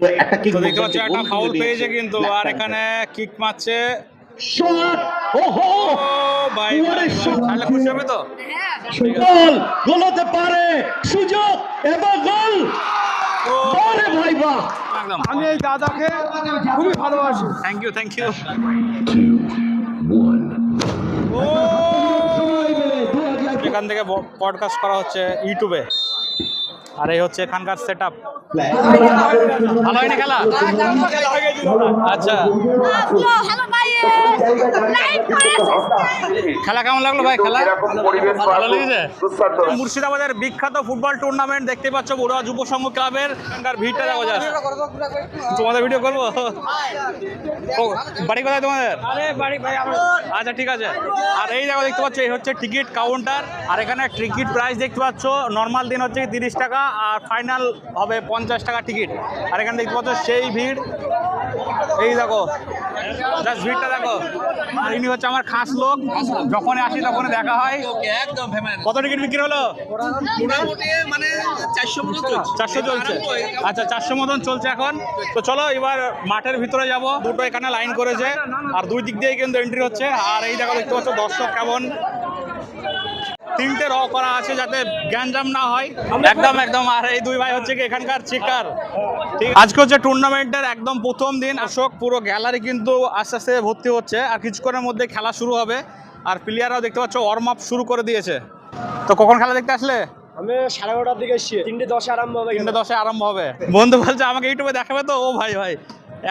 একটা কিক দেখতে পাচ্ছ একটা ফাউল পেয়েছে কিন্তু আর এখানে কিক মারছে। শট ওহো! ভাই। তাহলে খুশি হবে তো? গোল গোল হতে পারে! সুযোগ! এবং গোল আরে ভাই বাহ! আমি এই দাদাকে খুবই ভালোবাসি। থ্যাংক ইউ থ্যাংক ইউ এখান থেকে পডকাস্ট করা হচ্ছে ইউটিউবে আর এই হচ্ছে এখানকার সেট আপ ভালো হয়নি খেলা? আচ্ছা। খেলা কেমন লাগল ভাই? খেলা? ভালো লেগেছে? মুর্শিদাবাদের বিখ্যাত ফুটবল টুর্নামেন্ট দেখতে পাচ্ছ বড়ুয়া যুব সংঘ ক্লাবের এখানকার ভিড়টা দেখো যা তোমাদের ভিডিও করব? বাড়ি কোথায় তোমাদের? আচ্ছা ঠিক আছে। আর এই দেখো দেখতে পাচ্ছ, এই হচ্ছে টিকিট কাউন্টার আর এখানে টিকিট প্রাইস দেখতে পাচ্ছ নর্মাল দিন হচ্ছে তিরিশ টাকা আর ফাইনাল হবে পঞ্চাশ টাকা টিকিট আর এখানে দেখতে পাচ্ছ সেই ভিড়। এই দেখো জাস্ট ভিড়টা দেখো। আর ইনি হচ্ছে আমার খাস লোক। যখন আসি তখন দেখা হয়। একদম কত টিকিট বিক্রি হলো? মানে চারশো চারশো চলছে। আচ্ছা চারশো মতন চলছে এখন। তো চলো এবার মাঠের ভিতরে যাব। দুটো এখানে লাইন করেছে। আর দুই দিক দিয়ে কিন্তু এন্ট্রি হচ্ছে। আর এই দেখো দেখতে পাচ্ছ দর্শক কেমন। তিনটে র করা আছে যাতে গ্যাঞ্জাম না হয়। একদম একদম। আর এই দুই ভাই হচ্ছে কি এখানকার চিকার ঠিক আজকে হচ্ছে টুর্নামেন্টের একদম প্রথম দিন। অশোক পুরো গ্যালারি কিন্তু আস্তে আস্তে ভর্তি হচ্ছে। আর কিছুক্ষণের মধ্যে খেলা শুরু হবে। আর প্লেয়াররাও দেখতে পাচ্ছ ওয়ার্ম আপ শুরু করে দিয়েছে। তো কখন খেলা দেখতে আসলে? আমি সাড়ে বারোটার দিকে এসছি। তিনটে দশে আরম্ভ হবে তিনটে দশে আরম্ভ হবে। বন্ধু বলছে আমাকে ইউটিউবে দেখাবে তো? ও ভাই ভাই।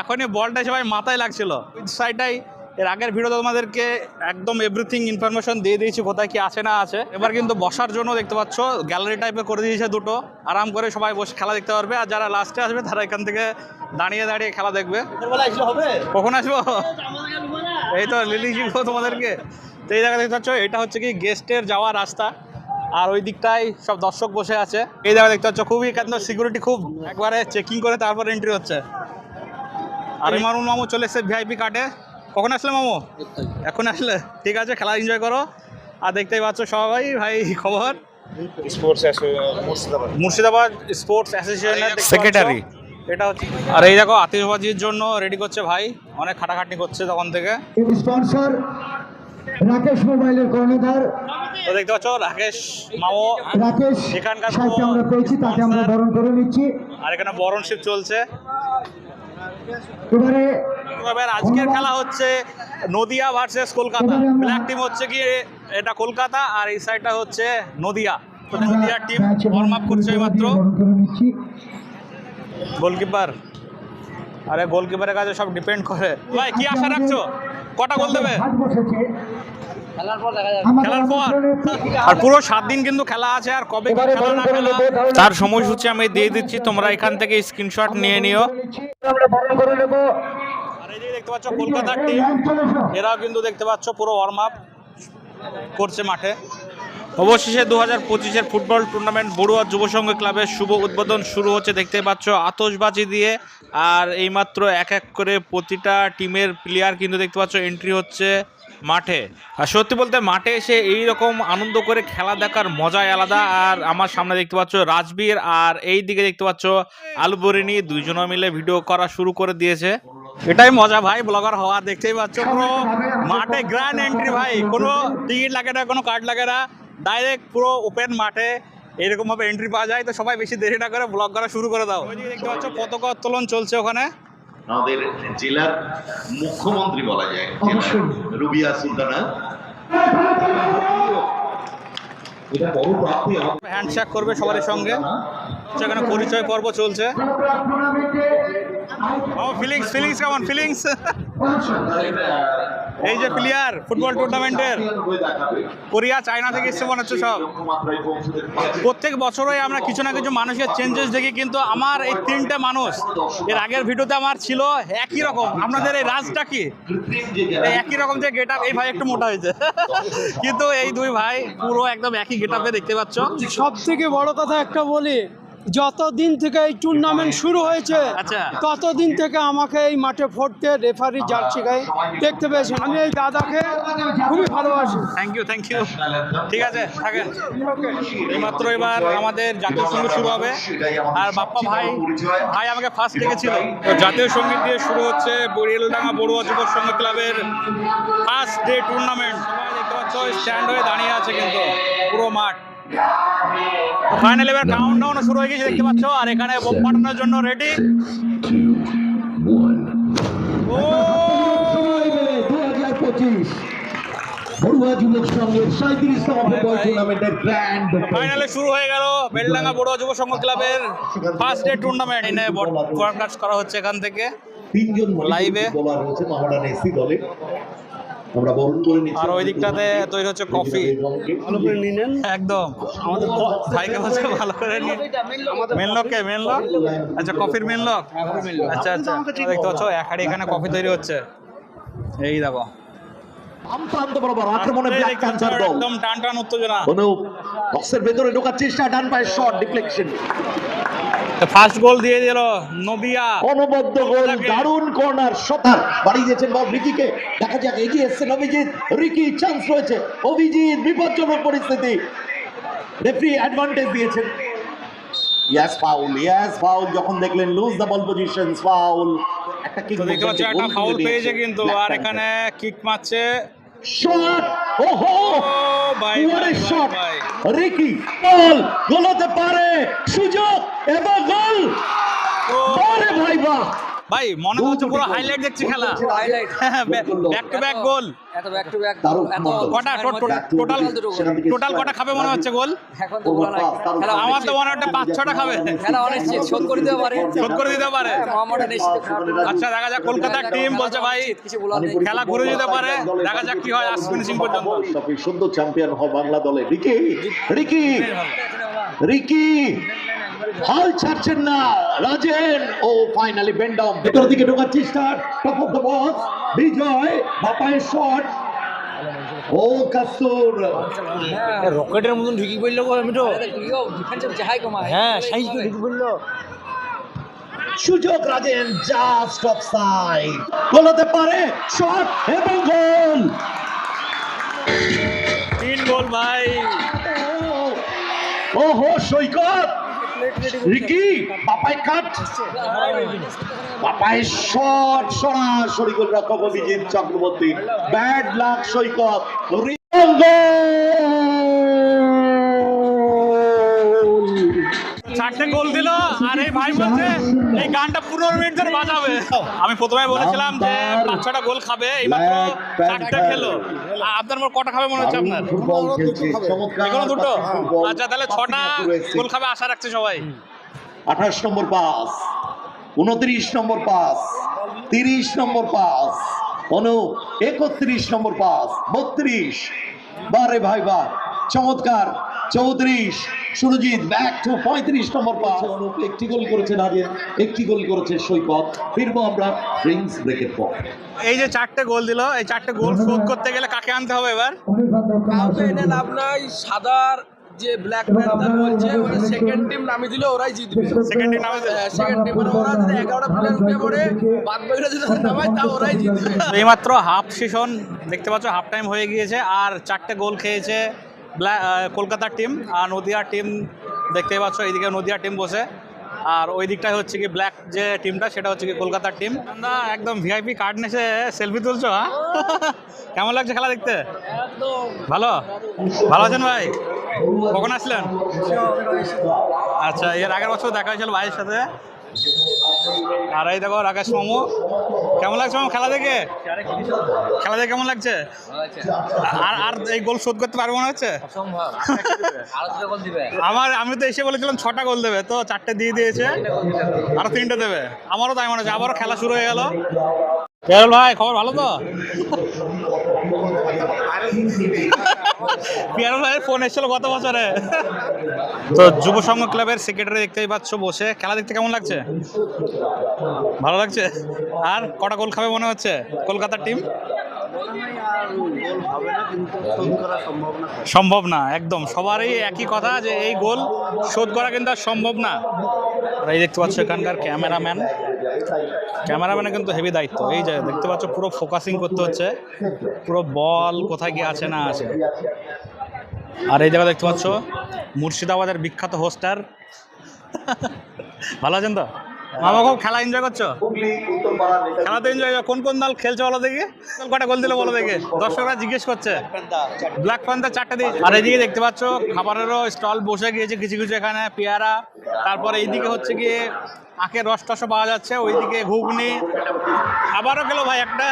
এখনই বলটা সবাই মাথায় লাগছিল। সাইডটাই এর আগের ভিডিও তোমাদেরকে একদম এভরিথিং ইনফরমেশন দিয়ে দিয়েছি কোথায় কি আছে না আছে। এবার কিন্তু বসার জন্য দেখতে পাচ্ছ গ্যালারি টাইপের করে দিয়েছে দুটো। আরাম করে সবাই বসে খেলা দেখতে পারবে আর যারা লাস্টে আসবে তারা এখান থেকে দাঁড়িয়ে দাঁড়িয়ে খেলা দেখবে। কখন আসব? এই তো লিলি শিখব তোমাদেরকে। তো এই জায়গা দেখতে পাচ্ছ এটা হচ্ছে কি গেস্টের যাওয়ার রাস্তা। আর ওই দিকটায় সব দর্শক বসে আছে। এই জায়গা দেখতে পাচ্ছ খুবই কেন সিকিউরিটি খুব একবারে চেকিং করে তারপর এন্ট্রি হচ্ছে। আর ইমানুল মামু চলে এসেছে ভিআইপি কার্ডে কখন আসলে মামু? এখন আসলে? ঠিক আছে খেলা এনজয় করো। আর দেখতেই পাচ্ছ সবাই ভাই খবর? মুর্শিদাবাদ। স্পোর্টস অ্যাসোসিয়েশনের সেক্রেটারি এটা হচ্ছে আর এই দেখো আতিশবাজির জন্য রেডি করছে ভাই। অনেক খাটাখাটনি করছে তখন থেকে। স্পন্সর রাকেশ মোবাইলের কর্ণধার। তো দেখতে পাচ্ছ রাকেশ মামো রাকেশ এখানকার আমরা পেয়েছি তাকে আমরা বরণ করে নিচ্ছি। আর এখানে বরণশিপ চলছে। আজকের খেলা হচ্ছে Nadia versus Kolkata. Black team হচ্ছে কি এটা কলকাতা আর এই সাইডটা হচ্ছে Nadia. Nadia team warm up করছে মাত্র গোলকিপার। আরে গোলকিপারের কাছে সব ডিপেন্ড করে। ভাই কি আশা রাখছো? কটা গোল দেবে? খেলার পর দেখা যাবে। আমাদের খেলার পর। আমন্ত্রণে- আর পুরো সাত দিন কিন্তু খেলা আছে আর কবে খেলা না খেলা তার সময়সূচি আমি দিয়ে দিচ্ছি তোমরা এখান থেকে স্ক্রিনশট নিয়ে নিও। আমরা বরণ করে নেব। আর এই যে দেখতে পাচ্ছ কলকাতার টিম এরাও কিন্তু দেখতে পাচ্ছ পুরো ওয়ার্ম আপ করছে মাঠে। অবশেষে দু হাজার পঁচিশের ফুটবল টুর্নামেন্ট বড়ুয়া যুব সংঘ ক্লাবের শুভ উদ্বোধন শুরু হচ্ছে। দেখতে পাচ্ছ আতশবাজি দিয়ে, আর এইমাত্র এক এক করে প্রতিটা টিমের প্লেয়ার কিন্তু দেখতে পাচ্ছ এন্ট্রি হচ্ছে মাঠে। আর সত্যি বলতে মাঠে এসে এই রকম আনন্দ করে খেলা দেখার মজাই আলাদা। আর আমার সামনে দেখতে পাচ্ছ রাজবীর, আর এই দিকে দেখতে পাচ্ছ আলবরিনী দুইজনে মিলে ভিডিও করা শুরু করে দিয়েছে। এটাই মজা ভাই ব্লগার হওয়া, দেখতেই পাচ্ছ পুরো মাঠে গ্র্যান্ড এন্ট্রি ভাই। কোনো টিকিট লাগে না, কোনো কার্ড লাগে না। ডাইরেক্ট পুরো ওপেন মাঠে এরকম ভাবে এন্ট্রি পাওয়া যায়। তো সবাই বেশি দেরি না করে ব্লগ করা শুরু করে দাও। দেখতে পাচ্ছ পতাকা উত্তোলন চলছে ওখানে। আমাদের জেলার মুখ্যমন্ত্রী বলা যায়। রুবিয়া সুলতানা। এটা বড় প্রাপ্তি হ্যান্ডশেক করবে সবার সঙ্গে। সেখানে পরিচয় পর্ব চলছে। টুর্নামেন্টে ফিলিংস ফিলিংস কেমন ফিলিংস এই যে প্লেয়ার ফুটবল টুর্নামেন্টের কোরিয়া, চায়না থেকে এসছে মনে হচ্ছে সব। প্রত্যেক বছরই আমরা কিছু না কিছু মানুষের চেঞ্জেস দেখি, কিন্তু আমার এই তিনটে মানুষ, এর আগের ভিডিওতে আমার ছিল একই রকম। আপনাদের এই রাজটা কি? একই রকম যে গেট এই ভাই একটু মোটা হয়েছে। কিন্তু এই দুই ভাই পুরো একদম একই গেট দেখতে পাচ্ছ। সব থেকে বড় কথা একটা বলি যতদিন থেকে এই টুর্নামেন্ট শুরু হয়েছে আচ্ছা। ততদিন থেকে আমাকে এই মাঠে ভোটতে রেফারি জার্সি গায়ে দেখতে পেয়েছেন। আমি এই দাদাকে খুবই ভালোবাসি। থ্যাংক ইউ থ্যাংক ইউ ঠিক আছে থাকেন। এইমাত্র এবার আমাদের জাতীয় সংগীত শুরু হবে। আর বাপ্পা ভাই ভাই আমাকে ফার্স্ট ডেকেছিল তো জাতীয় সংগীত দিয়ে শুরু হচ্ছে বরিয়ালডাঙ্গা বড়ুয়া যুব সংঘ ক্লাবের ফার্স্ট ডে টুর্নামেন্ট সবাই দেখতে পাচ্ছ স্ট্যান্ড হয়ে দাঁড়িয়ে আছে কিন্তু পুরো মাঠ। ফাইনাল এবার কাউন্ট ডাউন শুরু হয়ে গেছে দেখতে পাচ্ছ? আর এখানে বোম পাঠানোর জন্য রেডি বড়ুয়া যুবক সংঘের সাঁত্রিশতম ফুটবল টুর্নামেন্টের গ্র্যান্ড ফাইনালে শুরু হয়ে গেল বেলডাঙ্গা বড়ুয়া যুব সংঘ ক্লাবের ফার্স্ট ডে টুর্নামেন্ট এনে ব্রডকাস্ট করা হচ্ছে এখান থেকে। তিনজন Live-এ। বলার রয়েছে মহারান এসি দলে। আমরা বরণ করে নিচ্ছি। আর ওই দিকটাতে তৈরি হচ্ছে কফি একদম। আমাদের ভাইকে বলছে ভালো করে নি মেন লোককে মেন লোক আচ্ছা কফির মেন লোক আচ্ছা আচ্ছা। দেখতে পাচ্ছ এক হাড়ি এখানে কফি তৈরি হচ্ছে। এই দেখো। একদম টান টান উত্তেজনা। বক্সের ভেতরে ঢোকার চেষ্টা ডান পায়ের শট ডিফ্লেকশন ফার্স্ট গোল দিয়ে দিল নদিয়া অনবদ্য গোল দারুণ কর্নার শটার বাড়ি দিয়েছেন বল রিকিকে। দেখা যাক এগিয়ে এসছেন অভিজিৎ রিকি চান্স রয়েছে। অভিজিৎ বিপজ্জনক পরিস্থিতি। রেফারি অ্যাডভান্টেজ দিয়েছেন। ইয়াস ফাউল ইয়াস ফাউল যখন দেখলেন lose the ball position foul একটা কিক দেখতে পাচ্ছ একটা ফাউল পেয়েছে কিন্তু। আর এখানে কিক মারছে শট ওহো shot! ভাই, রিকি বল গোল পারে সুযোগ এবং গোল আরে ভাই বাহ ভাই মনে হচ্ছে পুরো হাইলাইট দেখছি খেলা। Highlight back to back goal এত ব্যাক টু ব্যাক এত কটা? টোটাল টোটাল কটা খাবে মনে হচ্ছে গোল এখন তো বলা নাই খেলা আমার তো মনে হচ্ছে পাঁচ ছটা খাবে। খেলা অনিশ্চিত। শোধ করে দিতে পারে। শোধ করে দিতে পারে। মোহাম্মদ নিশ্চিত আচ্ছা দেখা যাক কলকাতার টিম বলছে ভাই কিছু বলার নেই। খেলা ঘুরে যেতে পারে। দেখা যাক কি হয় আজ ফিনিশিং পর্যন্ত? সবই সুন্দর চ্যাম্পিয়ন হয় বাংলা দলে। রিকি। রিকি রিকি। হাল ছাড়ছেন না রাজেন। ও ফাইনালি বেন্ডম ভেতর দিকে ঢোকার চেষ্টা top of the box Bijoy বাপায়ের shot ও কাস্তুর। রকেটের মতন ঢুকি পড়ল আমি তো। হ্যাঁ সাইজ করে ঢুকি পড়ল। সুযোগ Rajen just off side goal হতে পারে শট এবং গোল। তিন গোল ভাই। ওহো সৈকত। রিকি পাপাই কাট। পাপাই শট সরাসরি গোল রক্ষক Abhijit Chakraborty. Bad luck Saikat! চারটে ভাই বলছে এই গানটা পনেরো মিনিট ধরে বাজাবে। আমি প্রথমে বলেছিলাম যে পাঁচ ছটা গোল খাবে এই মাত্র চারটে খেলো। আপনার মোট কটা খাবে মনে হচ্ছে আপনার? এখনও দুটো। আচ্ছা তাহলে ছটা গোল খাবে আশা রাখছে সবাই। আঠাশ নম্বর পাস উনত্রিশ নম্বর পাস তিরিশ নম্বর পাস অনু একত্রিশ নম্বর পাস বত্রিশ। বারে ভাই বা চমৎকার। চৌত্রিশ সুরজিৎ ব্যাক টু পঁয়ত্রিশ নম্বর পাস। অনুপ একটি গোল করেছে নাজের একটি গোল করেছে সৈকত। ফিরবো আমরা ড্রিঙ্কস ব্রেকের পর। এই যে চারটে গোল দিল এই চারটে গোল শোধ করতে গেলে কাকে আনতে হবে এবার? কাউকে এনে লাভ নাই সাদার যে ব্ল্যাক প্যান্থার বলছে ওরা সেকেন্ড টিম নামে দিলে ওরাই জিতবে। সেকেন্ড নামে সেকেন্ড টিম মানে ওরা যদি এগারোটা প্লেয়ার উঠে পড়ে বাদ বাকিরা যদি নামায় তা ওরাই জিতবে। তো এইমাত্র হাফ সেশন দেখতে পাচ্ছ হাফ টাইম হয়ে গিয়েছে আর চারটে গোল খেয়েছে কলকাতার টিম আর নদিয়া টিম দেখতেই পাচ্ছ, এইদিকে নদিয়া টিম বসে। আর ওই দিকটায় হচ্ছে কি ব্ল্যাক যে টিমটা সেটা হচ্ছে কি কলকাতার টিম আমরা একদম ভিআইপি কার্ড নিয়ে সেলফি তুলছো হ্যাঁ? কেমন লাগছে খেলা দেখতে? ভালো? ভালো আছেন ভাই? কখন আসলেন? আচ্ছা এর আগের বছর দেখা হয়েছিল ভাইয়ের সাথে। আর এই দেখো, রাকেশ মামু। কেমন লাগছে মামু খেলা দেখে? খেলা দেখে কেমন লাগছে? আর আর এই গোল শোধ করতে পারব মনে হচ্ছে? আমার আমি তো এসে বলেছিলাম ছটা গোল দেবে তো চারটে দিয়ে দিয়েছে। আরও তিনটে দেবে। আমারও তাই মনে হচ্ছে আবারও খেলা শুরু হয়ে গেল। কেরল ভাই খবর ভালো তো? পিয়ারল ভাইয়ের ফোন এসেছিল গত বছরে। তো যুব সংঘ ক্লাবের সেক্রেটারি দেখতেই পাচ্ছ বসে। খেলা দেখতে কেমন লাগছে? ভালো লাগছে? আর কটা গোল খাবে মনে হচ্ছে? কলকাতার টিম সম্ভব না, একদম। সবারই একই কথা যে এই গোল শোধ করা কিন্তু আর সম্ভব না। এই দেখতে পাচ্ছ এখানকার ক্যামেরাম্যান ক্যামেরাম্যানের কিন্তু হেভি দায়িত্ব। এই যে দেখতে পাচ্ছ, পুরো ফোকাসিং করতে হচ্ছে। পুরো বল কোথায় গিয়ে আছে না আছে। আর এই জায়গা দেখতে পাচ্ছ, মুর্শিদাবাদের বিখ্যাত হোস্টার ভালো আছেন তো? মামা খুব খেলা এনজয় করছ? খেলা তো এনজয় কোন কোন দল খেলছো বলো দেখি? কটা গোল দিলে বলো দেখি। দর্শকরা জিজ্ঞেস করছে। ব্ল্যাক প্যান্থার চারটে দিয়েছে। আর এইদিকে দেখতে পাচ্ছ খাবারেরও স্টল বসে গিয়েছে কিছু কিছু এখানে পেয়ারা। তারপরে এইদিকে হচ্ছে গিয়ে আখের রস টসও পাওয়া যাচ্ছে। ওইদিকে ঘুগনি। আবারও খেলো ভাই একটা।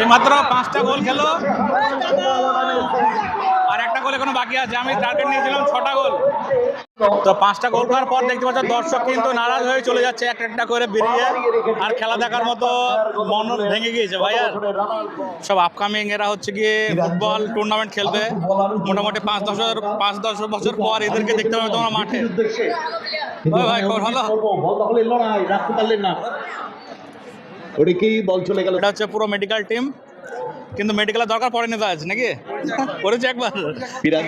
এই মাত্র পাঁচটা গোল খেলো। আর একটা গোল এখনও বাকি আছে। আমি টার্গেট নিয়েছিলাম ছটা গোল। তো পাঁচটা গোল করার পর দেখতে পাচ্ছ দর্শক কিন্তু নারাজ হয়ে চলে যাচ্ছে একটা একটা করে বেরিয়ে। আর খেলা দেখার মতো মন ভেঙে গিয়েছে ভাই আর সব আপকামিং এরা হচ্ছে গিয়ে ফুটবল টুর্নামেন্ট খেলবে। মোটামুটি পাঁচ দশ পাঁচ দশ বছর পর এদেরকে দেখতে পাবে তোমার মাঠে। ভাই, ভাই, ভালো? ওটা কি বল চলে গেল এটা হচ্ছে পুরো মেডিকেল টিম কিন্তু মেডিকেলের দরকার পড়েনি তো আজ নাকি? করেছে একবার। বিরাট।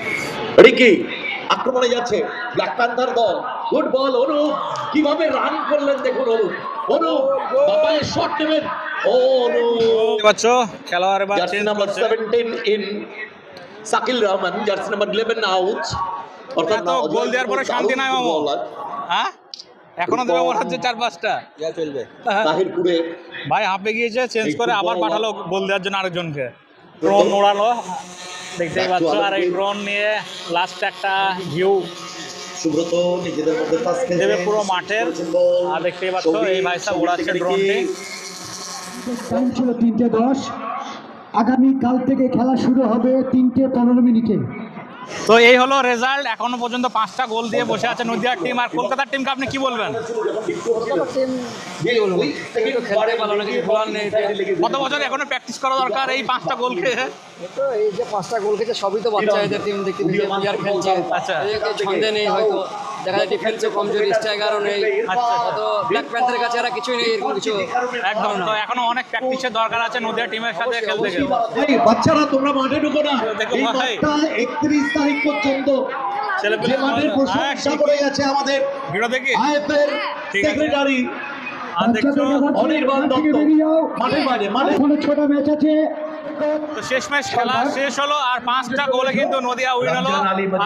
ওটা আক্রমণে যাচ্ছে ব্ল্যাক প্যান্থার দল। Good ball Anu. কীভাবে রান করলেন দেখুন অনু। অনু বাবায়ের শট নেবেন। ও অনু। পাচ্ছ খেলোয়াড় এবার জার্সি চেঞ্জ নাম্বার করছে। Seventeen in Sakil Rahman jersey number eleven out অর্থাৎ এত গোল দেওয়ার পরে শান্তি নাই মামু। হ্যাঁ? এখনও দেবে মনে হচ্ছে চার পাঁচটা। তাহিরপুরে ভাই হাঁপে গিয়েছে চেঞ্জ করে আবার পাঠালো গোল দেওয়ার জন্য আরেকজনকে। ড্রোন ওড়ালো। দেখতেই পাচ্ছ আর এই ড্রোন নিয়ে লাস্ট একটা ভিউ সুব্রত নিজেদের মধ্যে পাস খেলছে। দেবে পুরো মাঠের। আর দেখতেই পাচ্ছ এই ভাই সাহেব ওড়াচ্ছে ড্রোনটি টাইম ছিল তিনটে দশ। আগামী কাল থেকে খেলা শুরু হবে তিনটে পনেরো মিনিটে। তো এই হলো রেজাল্ট এখনও পর্যন্ত পাঁচটা গোল দিয়ে বসে আছে নদিয়ার টিম আর কলকাতার টিমকে আপনি কি বলবেন? কত বছর এখনও প্র্যাকটিস করা দরকার এই পাঁচটা গোল খেয়ে তো এই যে পাঁচটা গোল খেয়েছে সবই তো বাচ্চা এদের টিম দেখি খেলছে। আচ্ছা। ছন্দে নেই হয়তো। দেখা যায় ডিফেন্সে কমজোরি স্ট্রাইকারও নেই আচ্ছা। তো ব্ল্যাক প্যান্থারের কাছে এরা কিছুই নেই এরকম কিছু একদম তো এখনও অনেক প্র্যাকটিসের দরকার আছে নদিয়া টিমের সাথে খেলতে গেলে। এই বাচ্চারা তোমরা মাঠে ঢুকো না। দেখো এই ভাই। মাঠটা একত্রিশ তারিখ পর্যন্ত। ছেলেপেলে যে মাঠের হ্যাঁ, প্রশংসা। করে গেছে আমাদের আইএফএর ঠিক আছে। সেক্রেটারি আর দেখছ অনির্বাণ দত্ত। মাঠের বাইরে মাঠে। ছোট ম্যাচ আছে। তো শেষ ম্যাচ খেলা শেষ হলো আর পাঁচটা গোলে কিন্তু নদিয়া উইন হলো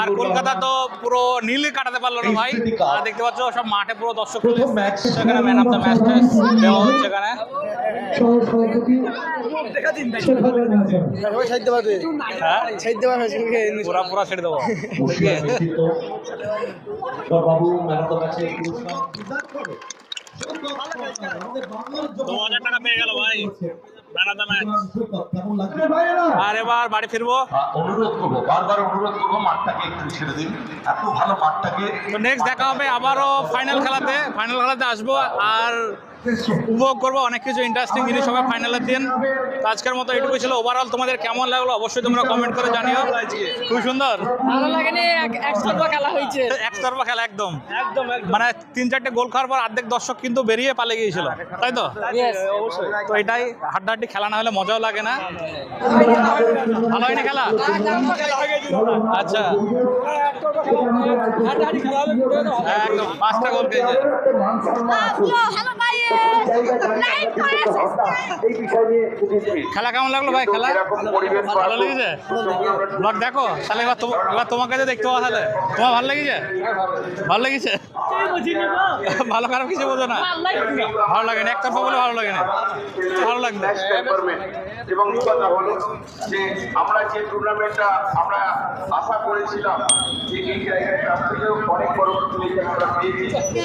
আর কলকাতা তো পুরো নীলই কাটাতে পারল না ভাই আর দেখতে পাচ্ছ সব মাঠে পুরো দর্শক। ম্যাচ। সেখানে ম্যান অফ দ্য ম্যাচটা দেওয়া হচ্ছে এখানে। হ্যাঁ পুরা পুরা ছেড়ে দেবো ম্যাচে দু হাজার টাকা পেয়ে গেল ভাই আর এবার বাড়ি ফিরবো। অনুরোধ করব বারবার অনুরোধ করব মাঠটাকে একটু ছেড়ে দিন। এত ভালো মাঠটাকে তো নেক্সট দেখা হবে আবারও ফাইনাল খেলাতে। ফাইনাল খেলাতে আসব আর উপভোগ করব অনেক কিছু ইন্টারেস্টিং জিনিস হবে ফাইনালের দিন। তো আজকের মতো এটুকু ছিল। ওভারঅল তোমাদের কেমন লাগল অবশ্যই তোমরা কমেন্ট করে জানিও। খুব সুন্দর। ভালো লাগেনি একসাথে খেলা হয়েছে। একতরফা খেলা একদম। একদম মানে তিন চারটে গোল খাওয়ার পর অর্ধেক দর্শক কিন্তু বেরিয়ে পালে গিয়েছিল। তাই তো? তো এটাই হাড্ডাহাড্ডি খেলা না হলে মজাও লাগে না। ভালো হয়নি খেলা? আচ্ছা। একদম। পাঁচটা গোল খেয়েছে খেলা কেমন লাগল ভাই? খেলা? ভালো লেগেছে? ব্লগ দেখো? তাহলে এবার এবার তোমাকে যে দেখতে পাবো তাহলে। তোমার ভালো লেগেছে? ভালো লেগেছে? ভালো খারাপ কিছু বোঝো না? ভালো লাগে না? একতরফা বলে ভালো লাগে না। ভালো লাগবে। এবং কথা হলো যে আমরা যে টুর্নামেন্টটা আমরা আশা করেছিলাম যে এই জায়গাটা থেকেও অনেক বড় আমরা পেয়েছি।